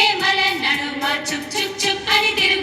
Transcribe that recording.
చేమల నడుమ చుక్ చుక్ చుక్ అని తిరుగు